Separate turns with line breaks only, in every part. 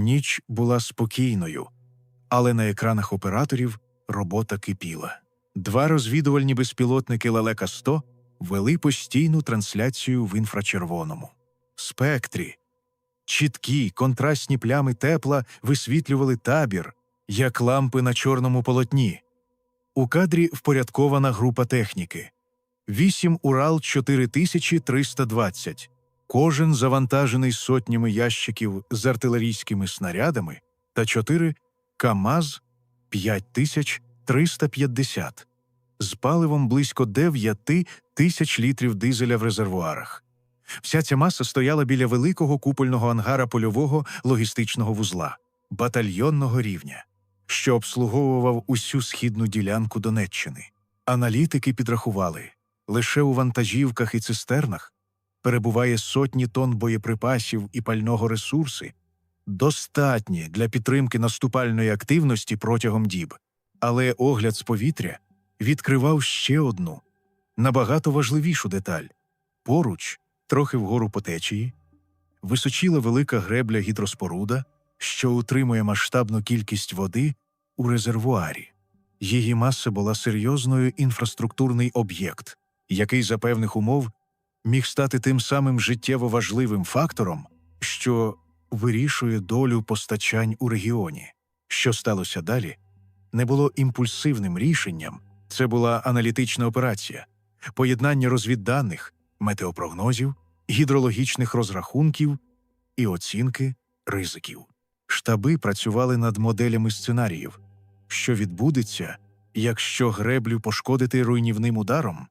Ніч була спокійною, але на екранах операторів робота кипіла. Два розвідувальні безпілотники Лелека 100 вели постійну трансляцію в інфрачервоному спектрі. Чіткі контрастні плями тепла висвітлювали табір, як лампи на чорному полотні. У кадрі впорядкована група техніки. Вісім Урал 4320, кожен завантажений сотнями ящиків з артилерійськими снарядами, та чотири КАМАЗ 5350 з паливом близько 9 тисяч літрів дизеля в резервуарах. Вся ця маса стояла біля великого купольного ангара польового логістичного вузла, батальйонного рівня, що обслуговував усю східну ділянку Донеччини. Аналітики підрахували, лише у вантажівках і цистернах перебуває сотні тонн боєприпасів і пального ресурси, достатні для підтримки наступальної активності протягом діб. Але огляд з повітря відкривав ще одну, набагато важливішу деталь. Поруч, трохи вгору по течії, височіла велика гребля гідроспоруда, що утримує масштабну кількість води у резервуарі. Її маса була серйозною інфраструктурний об'єкт, який за певних умов міг стати тим самим життєво важливим фактором, що вирішує долю постачань у регіоні. Що сталося далі, не було імпульсивним рішенням, це була аналітична операція, поєднання розвідданих, метеопрогнозів, гідрологічних розрахунків і оцінки ризиків. Штаби працювали над моделями сценаріїв, що відбудеться, якщо греблю пошкодити руйнівним ударом,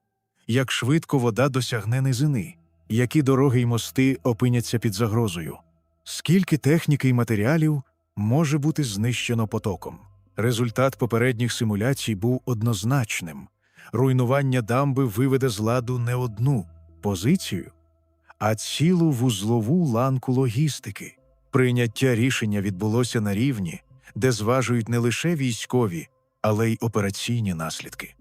як швидко вода досягне низини, які дороги й мости опиняться під загрозою, скільки техніки й матеріалів може бути знищено потоком. Результат попередніх симуляцій був однозначним руйнування дамби виведе з ладу не одну позицію, а цілу вузлову ланку логістики. Прийняття рішення відбулося на рівні, де зважують не лише військові, але й операційні наслідки.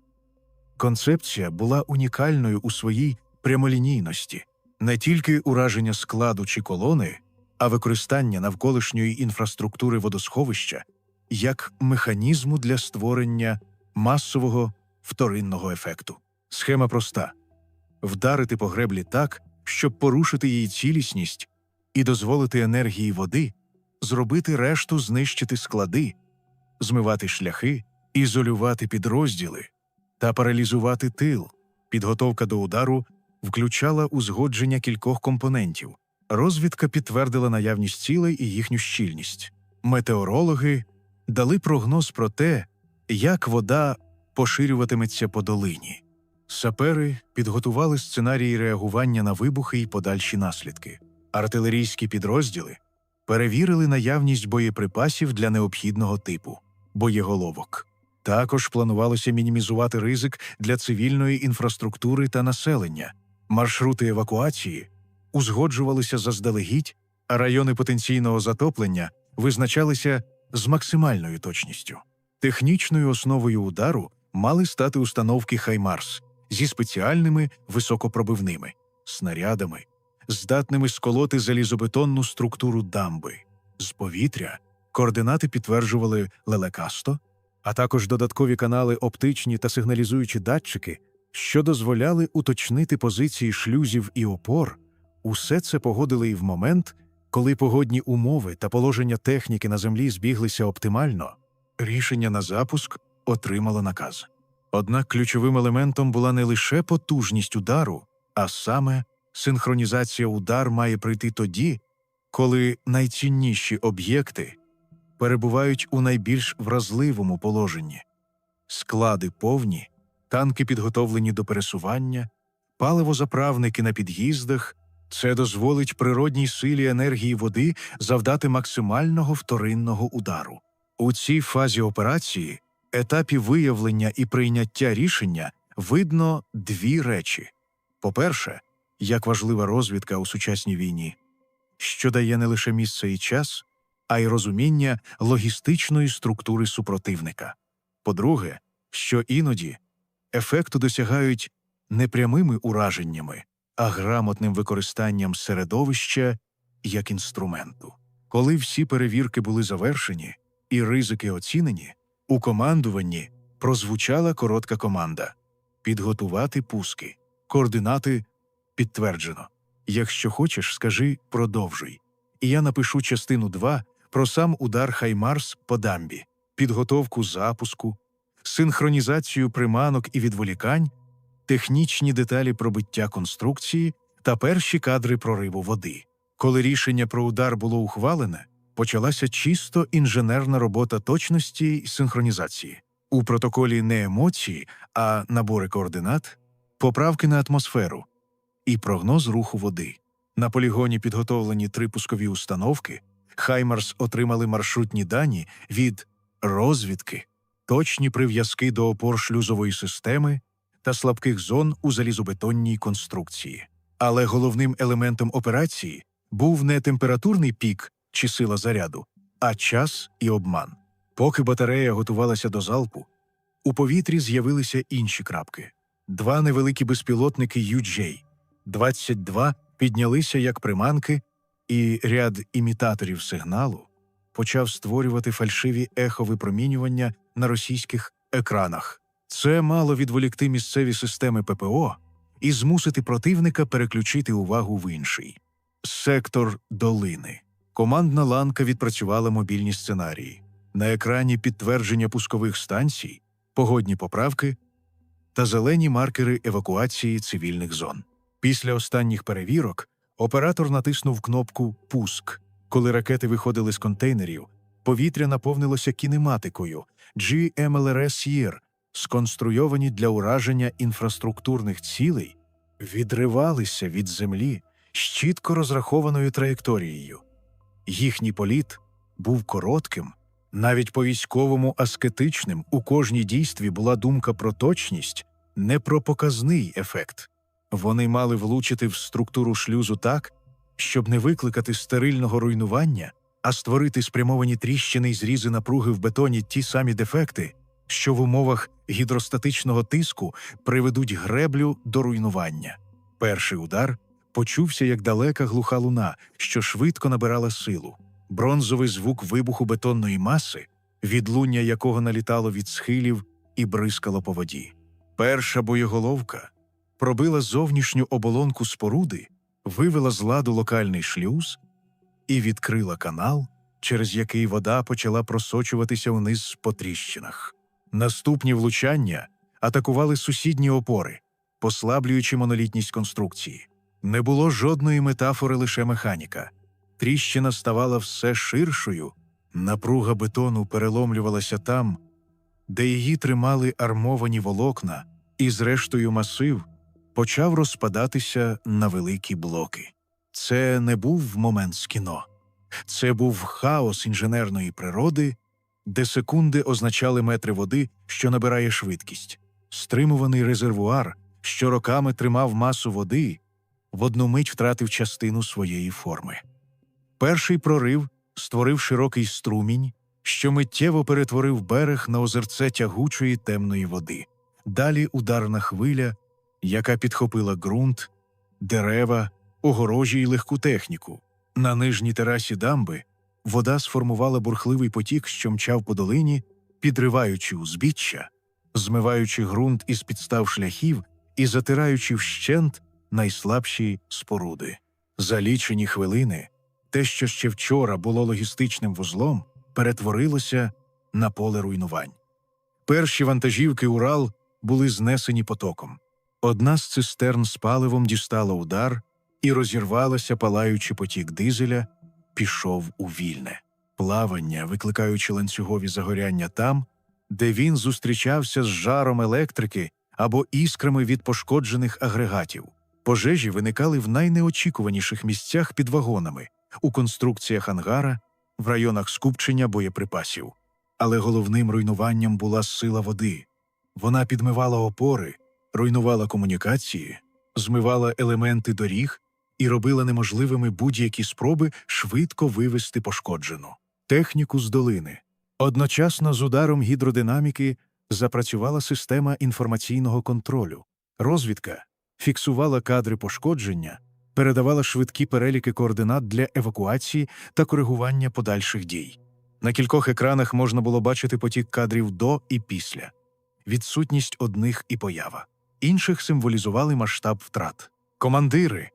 Концепція була унікальною у своїй прямолінійності, не тільки ураження складу чи колони, а використання навколишньої інфраструктури водосховища як механізму для створення масового вторинного ефекту. Схема проста вдарити по греблі так, щоб порушити її цілісність і дозволити енергії води зробити решту знищити склади, змивати шляхи, ізолювати підрозділи та паралізувати тил. Підготовка до удару включала узгодження кількох компонентів. Розвідка підтвердила наявність цілей і їхню щільність. Метеорологи дали прогноз про те, як вода поширюватиметься по долині. Сапери підготували сценарії реагування на вибухи і подальші наслідки. Артилерійські підрозділи перевірили наявність боєприпасів для необхідного типу боєголовок. Також планувалося мінімізувати ризик для цивільної інфраструктури та населення. Маршрути евакуації узгоджувалися заздалегідь, а райони потенційного затоплення визначалися з максимальною точністю. Технічною основою удару мали стати установки Хаймарс зі спеціальними високопробивними снарядами, здатними сколоти залізобетонну структуру дамби. З повітря координати підтверджували лелекасто, а також додаткові канали оптичні та сигналізуючі датчики, що дозволяли уточнити позиції шлюзів і опор. Усе це погодили і в момент, коли погодні умови та положення техніки на землі збіглися оптимально, рішення на запуск отримало наказ. Однак ключовим елементом була не лише потужність удару, а саме синхронізація удар має прийти тоді, коли найцінніші об'єкти перебувають у найбільш вразливому положенні. Склади повні, танки підготовлені до пересування, паливозаправники на під'їздах. Це дозволить природній силі енергії води завдати максимального вторинного удару. У цій фазі операції, етапі виявлення і прийняття рішення, видно дві речі: по-перше, як важлива розвідка у сучасній війні, що дає не лише місце і час, а й розуміння логістичної структури супротивника. По-друге, що іноді ефекту досягають не прямими ураженнями, а грамотним використанням середовища як інструменту. Коли всі перевірки були завершені і ризики оцінені, у командуванні прозвучала коротка команда підготувати пуски, координати підтверджено. Якщо хочеш, скажи продовжуй. І я напишу частину 2 про сам удар Хаймарс по дамбі, підготовку запуску, синхронізацію приманок і відволікань, технічні деталі пробиття конструкції та перші кадри прориву води. Коли рішення про удар було ухвалене, почалася чисто інженерна робота точності й синхронізації. У протоколі не емоції, а набори координат, поправки на атмосферу і прогноз руху води. На полігоні підготовлені три пускові установки. Хаймарс отримали маршрутні дані від розвідки, точні прив'язки до опор шлюзової системи та слабких зон у залізобетонній конструкції. Але головним елементом операції був не температурний пік чи сила заряду, а час і обман. Поки батарея готувалася до залпу, у повітрі з'явилися інші крапки. Два невеликі безпілотники UJ-22 піднялися як приманки, і ряд імітаторів сигналу почав створювати фальшиві еховипромінювання на російських екранах. Це мало відволікти місцеві системи ППО і змусити противника переключити увагу в інший. Сектор долини. Командна ланка відпрацювала мобільні сценарії. На екрані підтвердження пускових станцій, погодні поправки та зелені маркери евакуації цивільних зон. Після останніх перевірок оператор натиснув кнопку Пуск. Коли ракети виходили з контейнерів, повітря наповнилося кінематикою GMLRS-YIR, сконструйовані для ураження інфраструктурних цілей, відривалися від землі з чітко розрахованою траєкторією. Їхній політ був коротким, навіть по військовому аскетичним у кожній дійстві була думка про точність, не про показний ефект. Вони мали влучити в структуру шлюзу так, щоб не викликати стерильного руйнування, а створити спрямовані тріщини й зрізи напруги в бетоні ті самі дефекти, що в умовах гідростатичного тиску приведуть греблю до руйнування. Перший удар почувся як далека глуха луна, що швидко набирала силу. Бронзовий звук вибуху бетонної маси, відлуння якого налітало від схилів і бризкало по воді. Перша боєголовка пробила зовнішню оболонку споруди, вивела з ладу локальний шлюз і відкрила канал, через який вода почала просочуватися вниз по тріщинах. Наступні влучання атакували сусідні опори, послаблюючи монолітність конструкції. Не було жодної метафори, лише механіка. Тріщина ставала все ширшою, напруга бетону переломлювалася там, де її тримали армовані волокна, і, зрештою, масив почав розпадатися на великі блоки. Це не був момент з кіно, це був хаос інженерної природи, де секунди означали метри води, що набирає швидкість. Стримуваний резервуар, що роками тримав масу води, в одну мить втратив частину своєї форми. Перший прорив створив широкий струмінь, що миттєво перетворив берег на озерце тягучої темної води. Далі ударна хвиля, яка підхопила ґрунт, дерева, огорожі й легку техніку. На нижній терасі дамби вода сформувала бурхливий потік, що мчав по долині, підриваючи узбіччя, змиваючи ґрунт із підстав шляхів і затираючи вщент найслабші споруди. За лічені хвилини те, що ще вчора було логістичним вузлом, перетворилося на поле руйнувань. Перші вантажівки Урал були знесені потоком. Одна з цистерн з паливом дістала удар і розірвалася, палаючи потік дизеля, пішов у вільне плавання, викликаючи ланцюгові загоряння там, де він зустрічався з жаром електрики або іскрами від пошкоджених агрегатів. Пожежі виникали в найнеочікуваніших місцях під вагонами, у конструкціях ангара, в районах скупчення боєприпасів. Але головним руйнуванням була сила води. Вона підмивала опори, руйнувала комунікації, змивала елементи доріг і робила неможливими будь-які спроби швидко вивести пошкоджену техніку з долини. Одночасно з ударом гідродинаміки запрацювала система інформаційного контролю. Розвідка фіксувала кадри пошкодження, передавала швидкі переліки координат для евакуації та коригування подальших дій. На кількох екранах можна було бачити потік кадрів до і після, відсутність одних і поява, інших символізували масштаб втрат. Командири,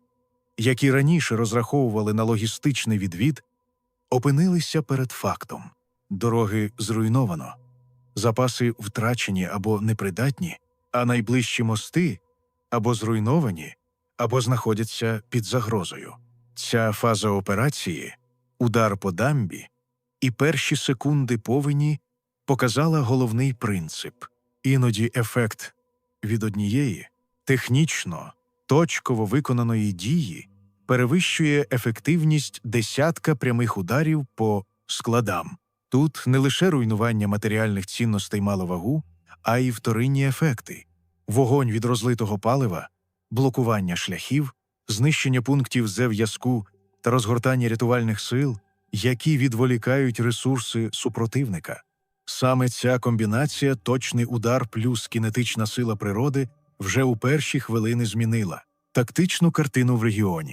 які раніше розраховували на логістичний відвід, опинилися перед фактом дороги зруйновано, запаси втрачені або непридатні, а найближчі мости або зруйновані, або знаходяться під загрозою. Ця фаза операції, удар по дамбі і перші секунди повені показала головний принцип. Іноді ефект від однієї технічно, точково виконаної дії перевищує ефективність десятка прямих ударів по складам. Тут не лише руйнування матеріальних цінностей мало вагу, а й вторинні ефекти вогонь від розлитого палива, блокування шляхів, знищення пунктів зв'язку та розгортання рятувальних сил, які відволікають ресурси супротивника. Саме ця комбінація, точний удар плюс кінетична сила природи, вже у перші хвилини змінила тактичну картину в регіоні.